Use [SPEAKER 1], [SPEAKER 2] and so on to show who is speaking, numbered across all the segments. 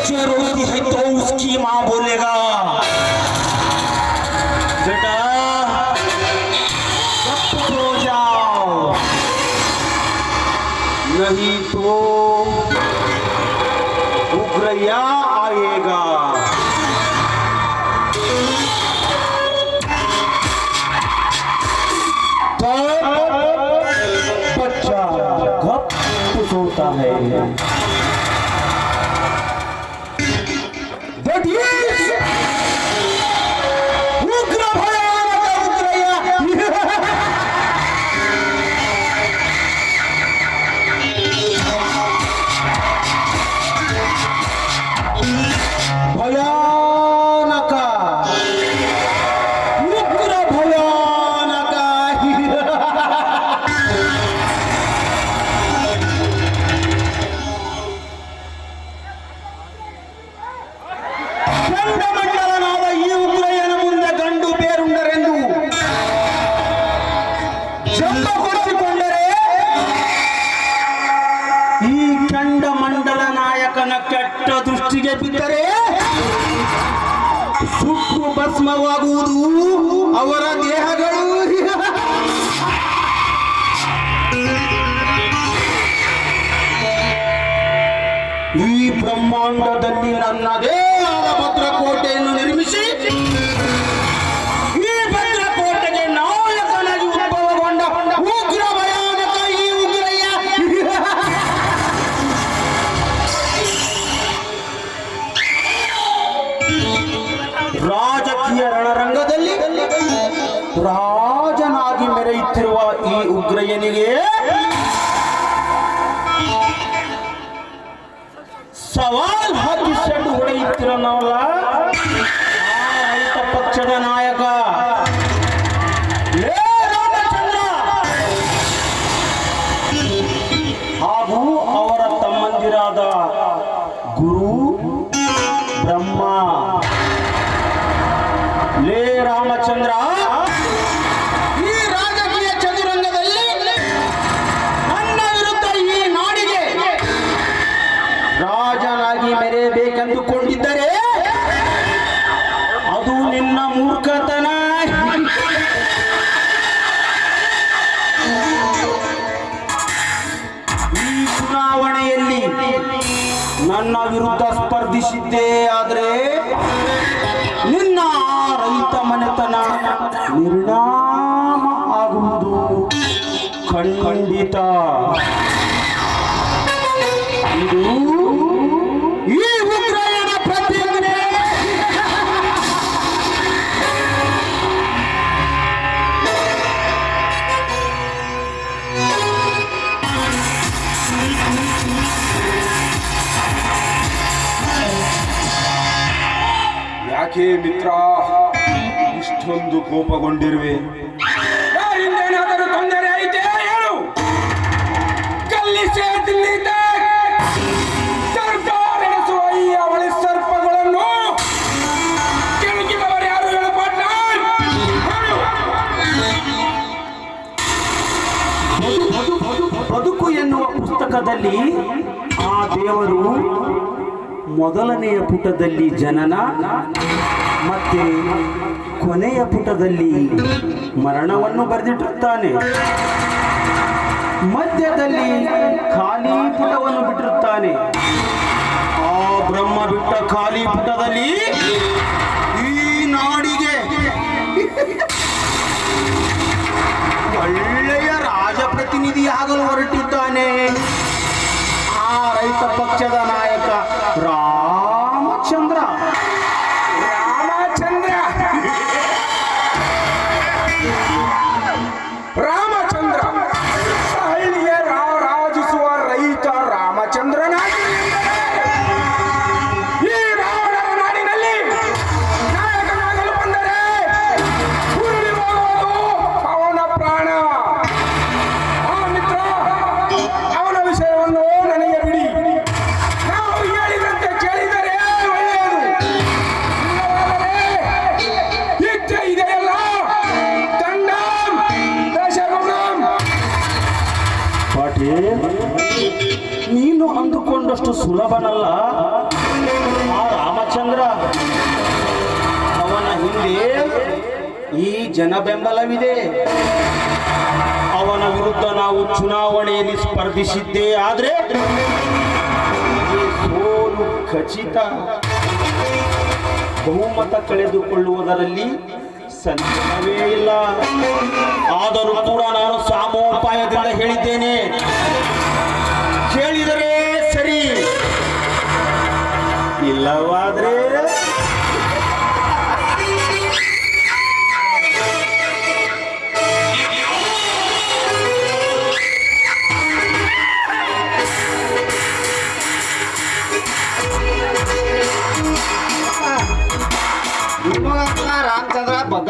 [SPEAKER 1] बच्चे रोती है तो उसकी माँ बोलेगा। बेटा जाओ। नहीं तो उग्रया आएगा। तब बच्चा गप सोता है। ಕೆಟ್ಟ ದೃಷ್ಟಿಗೆ ಬಿದ್ದರೆ ಸುಟ್ಟು ಭಸ್ಮವಾಗುವುದು ಅವರ ದೇಹಗಳು. ಈ ಬ್ರಹ್ಮಾಂಡದಲ್ಲಿ ನನ್ನದೇ ಈ ಉಗ್ರಯ್ಯನಿಗೆ ಸವಾಲ್ ಹಾಕಿ ಸೆಡ್ಡು ಹೊಡೆಯುತ್ತಿರ ನಾವಲ್ಲ? ರೈತ ಪಕ್ಷದ ನಾಯಕ. ಹಾಗೂ ಅವರ ತಮ್ಮಂದಿರಾದ ಗುರು ಮೂರ್ಖತನ. ಈ ಚುನಾವಣೆಯಲ್ಲಿ ನನ್ನ ವಿರುದ್ಧ ಸ್ಪರ್ಧಿಸಿದ್ದೇ ಆದರೆ ನಿನ್ನ ರೈತ ಮನೆತನ ನಿರ್ಣಾಮ ಆಗುವುದು ಖಂಡಿತ. ಇದು
[SPEAKER 2] ಯಾಕೆ ಮಿತ್ರ? ಇಷ್ಟೊಂದು ಕೋಪಗೊಂಡಿರುವೆ.
[SPEAKER 3] ಯಾರಿಂದೇನಾದರೂ ತೊಂದರೆ ಐತೆ ಹೇಳು. ಗಲ್ಲಿಸೇ ದಿಲ್ಲಿ ತಕ್ ಸರ್ಕಾರ ನಡೆಸುವ ಈ ಅವಳಿ ಸರ್ಪಗಳನ್ನು ಕೆಣಕಿದವರು ಯಾರು ಹೇಳು. ಪಾಟ್ನಾಯ್? ಹೇಳು
[SPEAKER 1] ಬದುಕು ಎನ್ನುವ ಪುಸ್ತಕದಲ್ಲಿ ಆ ದೇವರು ಮೊದಲನೆಯ ಪುಟದಲ್ಲಿ ಜನನ ಮತ್ತೆ ಕೊನೆಯ ಪುಟದಲ್ಲಿ ಮರಣವನ್ನು ಬರೆದಿಟ್ಟಿರುತ್ತಾನೆ. ಮಧ್ಯದಲ್ಲಿ ಖಾಲಿ ಪುಟವನ್ನು ಬಿಟ್ಟಿರುತ್ತಾನೆ. ಆ ಬ್ರಹ್ಮ ಬಿಟ್ಟ ಖಾಲಿ ಪುಟದಲ್ಲಿ ಈ ನಾಡಿಗೆ ಒಳ್ಳೆಯ ರಾಜಪ್ರತಿನಿಧಿಯಾಗಲು ಹೊರಟಿದ್ದಾನೆ. ನೀನು ಅಂದುಕೊಂಡಷ್ಟು ಸುಲಭನಲ್ಲ. ಆ ರಾಮಚಂದ್ರ, ಅವನ ಹಿಂದೆ ಈ ಜನ ಬೆಂಬಲವಿದೆ ಅವನ ವಿರುದ್ಧ ನಾವು ಚುನಾವಣೆಯಲ್ಲಿ ಸ್ಪರ್ಧಿಸಿದ್ದೇ ಆದ್ರೆ ಸೋಲು ಖಚಿತ. ಬಹುಮತ ಕಳೆದುಕೊಳ್ಳುವುದರಲ್ಲಿ ಸಂದೇಹವೇ ಇಲ್ಲ. ಆದರೂ ಕೂಡ ನಾನು ಸಾಮೋಪಾಯದಿಂದ ಹೇಳಿದ್ದೇನೆ. ಕೇಳಿದರೆ ಸರಿ. ಇಲ್ಲವಾದ್ರೆ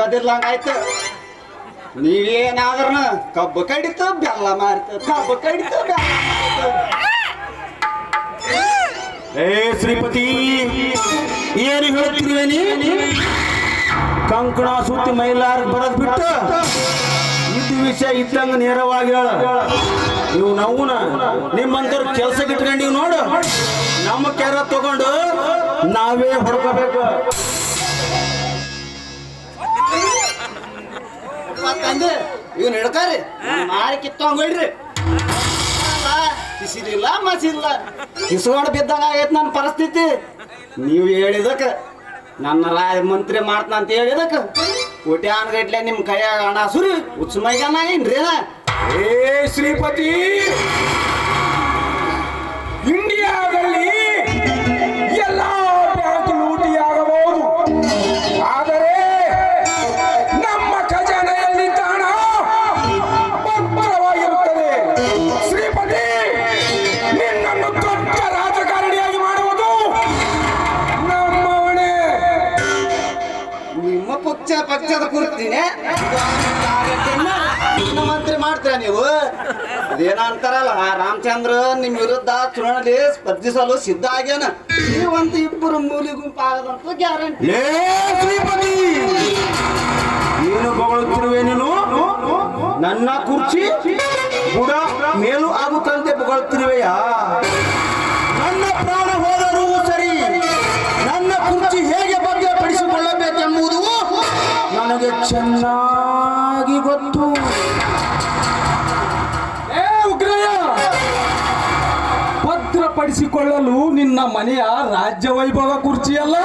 [SPEAKER 4] ರಾಮಚಂದ್ರ ಬಗ್ಗದಿರ್ಲಂಗಾಯ್ತು ನೀವೇನಾದ್ರ ಕಬ್ಬು ಕಡಿತು ಬೆಲ್ಲ ಮಾರಿತು, ಕಬ್ಬು ಕಡಿತು
[SPEAKER 1] ಏ ಶ್ರೀಪತಿ, ಏನು ಹೇಳ್ತಿರುವೇನಿ ಕಂಕಣ ಸುತ್ತಿ ಮೈಲಾರ್ ಬರದ್ ಬಿಟ್ಟು ಇದು ವಿಷಯ ಇದ್ದಂಗ ನೇರವಾಗಿ ಹೇಳ. ನೀವು ನವ್ನ ನಿಮ್ಮಂತರ ಕೆಲ್ಸಕ್ಕೆ ಇಟ್ಕೊಂಡಿವ್ ನೋಡು. ನಮ್ಮ ಕೆರ ತಗೊಂಡು ನಾವೇ ಹೊಡ್ಕೋಬೇಕು.
[SPEAKER 4] ತಂದೆ ಇವ್ನ ಹಿಡ್ಕಾರಿ ಮಾರಿ ಕಿತ್ತೊಂಗೊಳ್ರಿ ಕಿಸಿರಿಲ್ಲ ಮಸಿಲ್ಲ. ಕಿಸ್ಕೊಂಡು ಬಿದ್ದಾಗ ಆಗೈತೆ ನನ್ನ ಪರಿಸ್ಥಿತಿ. ನೀವು ಹೇಳಿದಕ್ಕೆ ನನ್ನ ರಾಜ ಮಂತ್ರಿ ಮಾಡ್ತಾನ ಅಂತ ಹೇಳಿದಕ್ಕ ಕೋಟ್ಯಾನ್ ಗಟ್ಲೆ ನಿಮ್ಮ ಕೈಯಾಗ ಹಣ ಸುರಿ ಉಚ್ಚಮೈಗನ ಏನ್ರಿ?
[SPEAKER 3] ಏ ಶ್ರೀಪತಿ!
[SPEAKER 4] ಪಕ್ಷ ಕೂರ್ತೀನಿ ಮಂತ್ರಿ ಮಾಡ್ತೀರ ನೀವು? ಅದೇನ ಅಂತಾರಲ್ಲ ರಾಮಚಂದ್ರ ನಿಮ್ ವಿರುದ್ಧ ಚುನಾವಣೆ ಸ್ಪರ್ಧಿಸಲು ಸಿದ್ಧ ಆಗ್ಯಾನ. ನೀವಂತ ಇಬ್ಬರು ಮೂಲಿ ಗುಂಪಾಗದಂತ ಗ್ಯಾರಂಟಿ.
[SPEAKER 1] ಏ ಶ್ರೀಪತಿ! ಏನು ಬಗಳುತ್ತಿರುವೆ ನೀನು? ನನ್ನ ಕುರ್ಚಿ ಬುಡ ಮೇಲು ಆಗುತ್ತಂತೆ ಬಗಳುತ್ತಿರುವೆಯಾ ನನ್ನ ಪ್ರಾಣ
[SPEAKER 3] ಮನೆಯ ರಾಜ್ಯ ವೈಭವ ಕುರ್ಚಿಯಲ್ಲ?